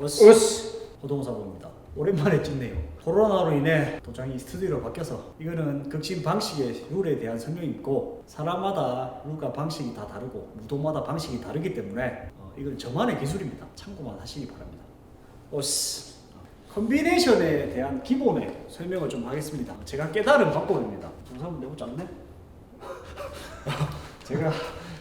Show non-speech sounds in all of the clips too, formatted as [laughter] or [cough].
어스 어스. 호동사고입니다. 오랜만에 찍네요. 코로나로 인해 도장이 스튜디오로 바뀌어서 이거는 극신 방식의 룰에 대한 설명이 있고 사람마다 룰과 방식이 다 다르고 무도마다 방식이 다르기 때문에 어, 이건 저만의 기술입니다. 참고만 하시기 바랍니다. 어스. 컨비네이션에 대한 기본의 설명을 좀 하겠습니다. 제가 깨달은 방법입니다. 정상은 너무 작네? [laughs] 제가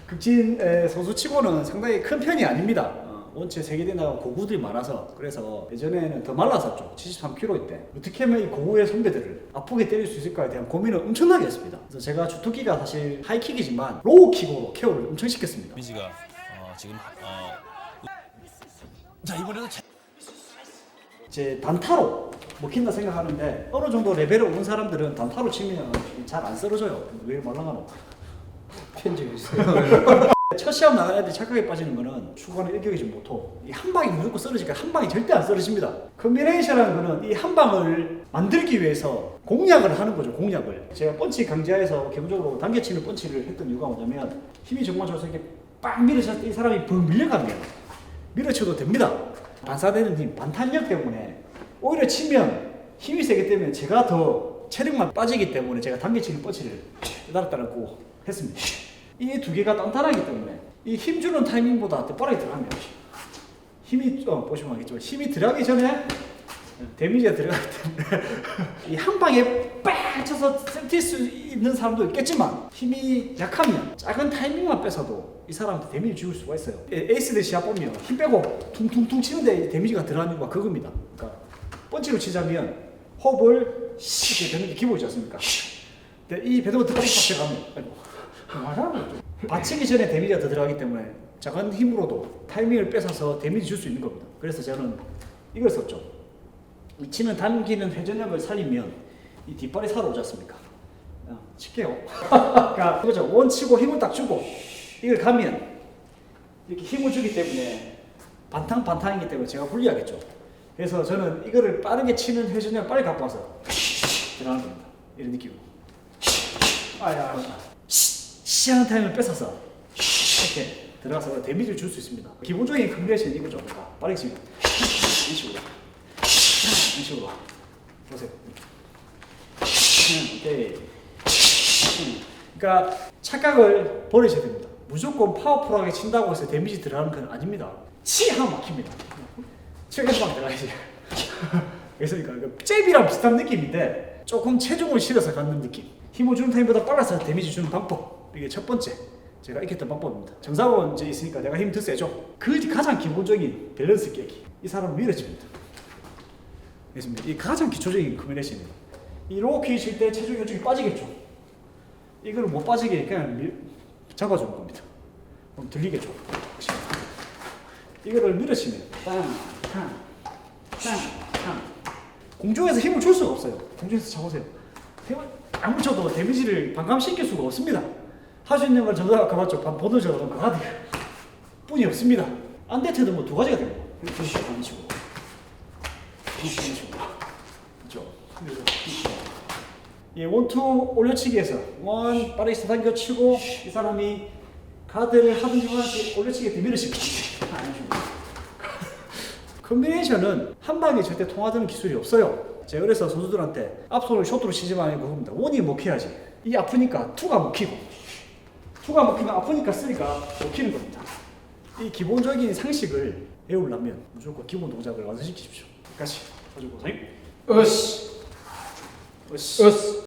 극진 에, 선수치고는 상당히 큰 편이 아닙니다. 어, 원체 세계대 나가 고구들이 많아서 그래서 예전에는 더 말랐었죠. 73kg 때 어떻게 하면 이 고구의 선배들을 아프게 때릴 수 있을까에 대한 고민을 엄청나게 했습니다. 그래서 제가 주특기가 사실 하이킥이지만 로우킥으로 케어를 엄청 시켰습니다. 민지가 어, 지금 어, 자 이번에도 차- 제 단타로 먹힌다 생각하는데 어느 정도 레벨을 오른 사람들은 단타로 치면 잘 안 쓰러져요. 왜 말랑하노? [laughs] 편집했어요. [laughs] 첫 시합 나간 애들이 착각에 빠지는 거는 추가는 일격이지 못하고 이 한 방이 무조건 쓰러지니까 한 방이 절대 안 쓰러집니다. 컨비네이션이라는 거는 이 한 방을 만들기 위해서 공략을 하는 거죠. 공략을. 제가 펀치 강좌에서 기본적으로 당겨치는 펀치를 했던 이유가 뭐냐면 힘이 정말 좋아서 이렇게 빵 밀어쳤을 때 이 사람이 붕 밀려가면 밀어쳐도 됩니다. 반사되는 힘, 반탄력 때문에 오히려 치면 힘이 세기 때문에 제가 더 체력만 빠지기 때문에 제가 당겨치는 펀치를 따랐다고 했습니다. 이 두 개가 단단하기 때문에 이 힘 주는 타이밍보다 더 빠르게 들어가면 힘이 어, 보시면 알겠지만 힘이 들어가기 전에 데미지가 들어가기 때문에 이 한 방에 빡 쳐서 뛸수 있는 사람도 있겠지만 힘이 약하면 작은 타이밍만 뺏어도 이 사람한테 데미지 줄 수가 있어요. 에- 에이스들 시합 보면 힘 빼고 퉁퉁퉁 치는데 데미지가 들어가는 이유가 그겁니다. 그러니까 펀치로 치자면 호흡을 씩 이렇게 되는 게 기본이지 않습니까? 근데 이 배도가 들어가면. 받치기 전에 데미지가 더 들어가기 때문에 작은 힘으로도 타이밍을 뺏어서 데미지 줄 수 있는 겁니다. 그래서 저는 이걸 썼죠. 이 치는 당기는 회전력을 살리면 이 뒷발이 살아오지 않습니까? 어, 칠게요. [laughs] 그러니까 그죠. 원 치고 힘을 딱 주고 이걸 가면 이렇게 힘을 주기 때문에 반탕 반탕이기 때문에 제가 불리하겠죠. 그래서 저는 이거를 빠르게 치는 회전력을 빨리 갖고 와서 [laughs] 들어가는 겁니다. 이런 느낌으로. 아야. 시하는 타임을 뺏어서 이렇게 들어가서 데미지를 줄 수 있습니다. 기본적인 컨비네이션이 이거죠. 빠르게 치면 이런 식으로 이런 식으로 보세요. 음, 오케이. 음. 그러니까 착각을 버리셔야 됩니다. 무조건 파워풀하게 친다고 해서 데미지 들어가는 건 아닙니다. 치 하면 막힙니다. 치에서만 들어가야지. [laughs] 그래서니까 그 잽이랑 비슷한 느낌인데 조금 체중을 실어서 갖는 느낌. 힘을 주는 타임보다 빨라서 데미지 주는 방법. 이게 첫 번째. 제가 익혔던 방법입니다. 정상은 이제 있으니까 내가 힘더 세죠. 그 가장 기본적인 밸런스 깨기. 이 사람은 밀어집니다. 이 가장 기초적인 커뮤니케이션입니다. 이 로우킥 칠때 체중 요쪽이 빠지겠죠. 이걸 못 빠지게 그냥 밀, 잡아주는 겁니다. 그럼 들리겠죠. 이거를 밀어치면. 공중에서 힘을 줄 수가 없어요. 공중에서 잡으세요. 힘을 쳐도 데미지를 반감시킬 수가 없습니다. 할 수 있는 건 저도 아까 봤죠. 반 보너저로 나가야 돼요. 뿐이 없습니다. 안 대체도 뭐 두 가지가 됩니다. 식으로 이런 식으로. 이런 식으로. 그렇죠. 예, 원투 올려치기에서 원 빠르게 사단겨 치고 이 사람이 가드를 하든지 하든지 올려치기 때 밀어치기. 컨비네이션은 한 방에 절대 통하는 기술이 없어요. 제가 그래서 선수들한테 앞손을 쇼트로 치지 말고 그럽니다. 원이 먹혀야지. 이 아프니까 투가 먹히고 투가 먹히면 아프니까 쓰니까 먹히는 겁니다. 이 기본적인 상식을 배우려면 무조건 기본 동작을 완성시키십시오. 같이 가지고 선생님. 어스. 어스. 어스.